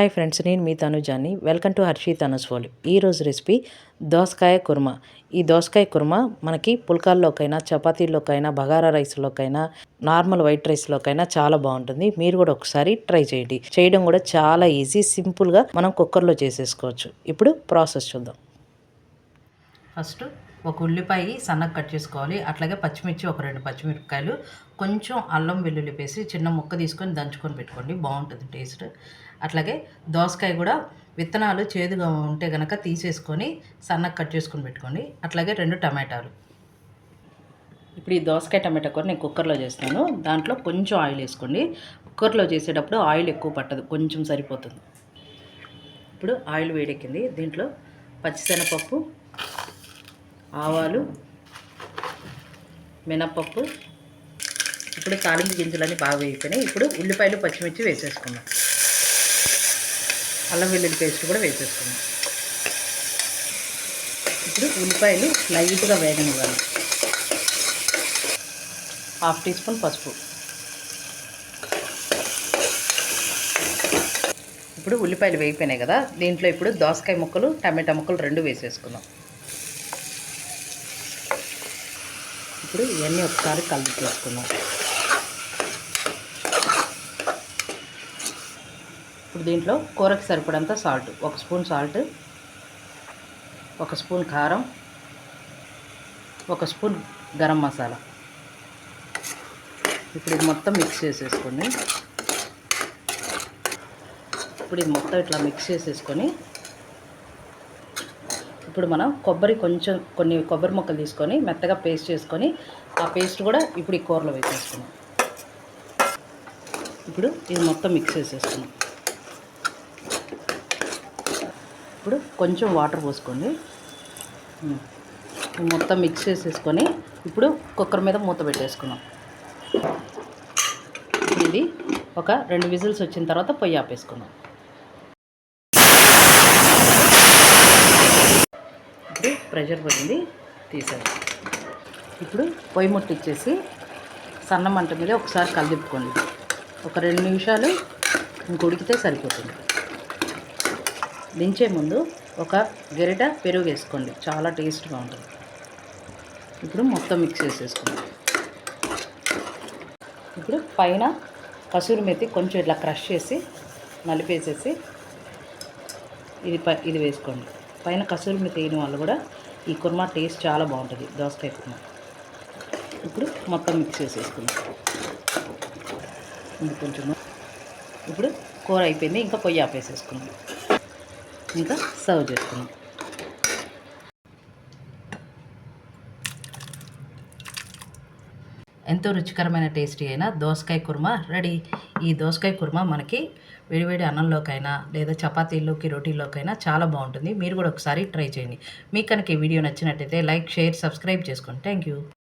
Hi friends నేను మీ తనుజాని. వెల్కమ్ టు హర్షి తనుజ్ వాళ్ళు ఈరోజు రెసిపీ దోసకాయ కుర్మా. ఈ దోసకాయ కుర్మా మనకి పుల్కాల్లోకైనా చపాతీల్లోకైనా బగారా రైస్లోకైనా నార్మల్ వైట్ రైస్లోకైనా చాలా బాగుంటుంది. మీరు కూడా ఒకసారి ట్రై చేయండి. చేయడం కూడా చాలా ఈజీ సింపుల్గా మనం కుక్కర్లో చేసేసుకోవచ్చు. ఇప్పుడు ప్రాసెస్ చూద్దాం. ఫస్ట్ ఒక ఉల్లిపాయ సన్నగా కట్ చేసుకోవాలి. అట్లాగే పచ్చిమిర్చి ఒక రెండు పచ్చిమిరపకాయలు కొంచెం అల్లం వెల్లుల్లి పేసి చిన్న ముక్క తీసుకొని దంచుకొని పెట్టుకోండి. బాగుంటుంది టేస్ట్. అట్లాగే దోసకాయ కూడా విత్తనాలు చేదుగా ఉంటే కనుక తీసేసుకొని సన్నగా కట్ చేసుకొని పెట్టుకోండి. అట్లాగే రెండు టమాటాలు. ఇప్పుడు ఈ దోసకాయ టమాటా కూర నేను కుక్కర్లో చేస్తాను. దాంట్లో కొంచెం ఆయిల్ వేసుకోండి. కుక్కర్లో చేసేటప్పుడు ఆయిల్ ఎక్కువ పట్టదు కొంచెం సరిపోతుంది. ఇప్పుడు ఆయిల్ వేడెక్కింది. దీంట్లో పచ్చిశనగపప్పు ఆవాలు మినప్పప్పు ఇప్పుడు తాలింపు గింజలన్నీ బాగా వేయిపోయినాయి ఇప్పుడు ఉల్లిపాయలు పచ్చిమిర్చి వేసేసుకున్నాం అల్లం వెల్లుల్లి పేస్ట్ కూడా వేసేసుకున్నాం ఇప్పుడు ఉల్లిపాయలు లైట్గా వేగనివ్వాలి. హాఫ్ టీ స్పూన్ పసుపు. ఇప్పుడు ఉల్లిపాయలు వేగిపోయినాయి కదా దీంట్లో ఇప్పుడు దోసకాయ ముక్కలు టమాటా ముక్కలు రెండు వేసేసుకుందాం. ఇప్పుడు ఇవన్నీ ఒకసారి కలిపి చేసుకుందాం ఇప్పుడు దీంట్లో కూరకి సరిపడంత సాల్ట్ ఒక స్పూన్ సాల్ట్ ఒక స్పూన్ కారం ఒక స్పూన్ గరం మసాలా. ఇప్పుడు ఇది మొత్తం మిక్స్ చేసేసుకోండి ఇప్పుడు ఇది మొత్తం ఇట్లా మిక్స్ చేసేసుకొని ఇప్పుడు మనం కొబ్బరి కొంచెం కొన్ని కొబ్బరి ముక్కలు తీసుకొని మెత్తగా పేస్ట్ చేసుకొని ఆ పేస్ట్ కూడా ఇప్పుడు ఈ కూరలో వేసేసుకున్నాం ఇప్పుడు ఇది మొత్తం మిక్స్ చేసేసుకున్నాం ఇప్పుడు కొంచెం వాటర్ పోసుకోండి. మొత్తం మిక్స్ చేసేసుకొని ఇప్పుడు కుక్కర్ మీద మూత పెట్టేసుకున్నాం. ఇది ఒక రెండు విజిల్స్ వచ్చిన తర్వాత పొయ్యి ఆపేసుకున్నాం ఇప్పుడు ప్రెషర్ పడింది తీసాను ఇప్పుడు పొయ్యి ముట్టిచ్చేసి సన్న మంట మీద ఒకసారి కలిదిప్పుకోండి ఒక రెండు నిమిషాలు ఇంకొడికితే సరిపోతుంది. దించే ముందు ఒక గెరిట పెరుగు వేసుకోండి. చాలా టేస్ట్గా ఉంటుంది. ఇప్పుడు మొత్తం మిక్స్ చేసేసుకోండి ఇప్పుడు పైన కసూరి మెత్తి కొంచెం ఇట్లా క్రష్ చేసి నలిపేసేసి ఇది ప ఇది వేసుకోండి. పైన కసూరి మెత్తి వేయడం వల్ల కూడా ఈ కుర్మా టేస్ట్ చాలా బాగుంటుంది. దోసకాయ కుర్మా. ఇప్పుడు మొత్తం మిక్స్ చేసేసుకుందాం. కొంచెం ఇప్పుడు కూర అయిపోయింది. ఇంకా పొయ్యి ఆపేసేసుకుందాం. ఇంకా సర్వ్ చేసుకున్నాం ఎంతో రుచికరమైన టేస్టీ అయిన దోసకాయ కుర్మా రెడీ. ఈ దోసకాయ కుర్మా మనకి వేడివేడి అన్నంలోకైనా లేదా చపాతీల్లోకి రోటీల్లోకైనా చాలా బాగుంటుంది. మీరు కూడా ఒకసారి ట్రై చేయండి. మీకు కనుక ఈ వీడియో నచ్చినట్టయితే లైక్ షేర్ సబ్స్క్రైబ్ చేసుకోండి థ్యాంక్ యూ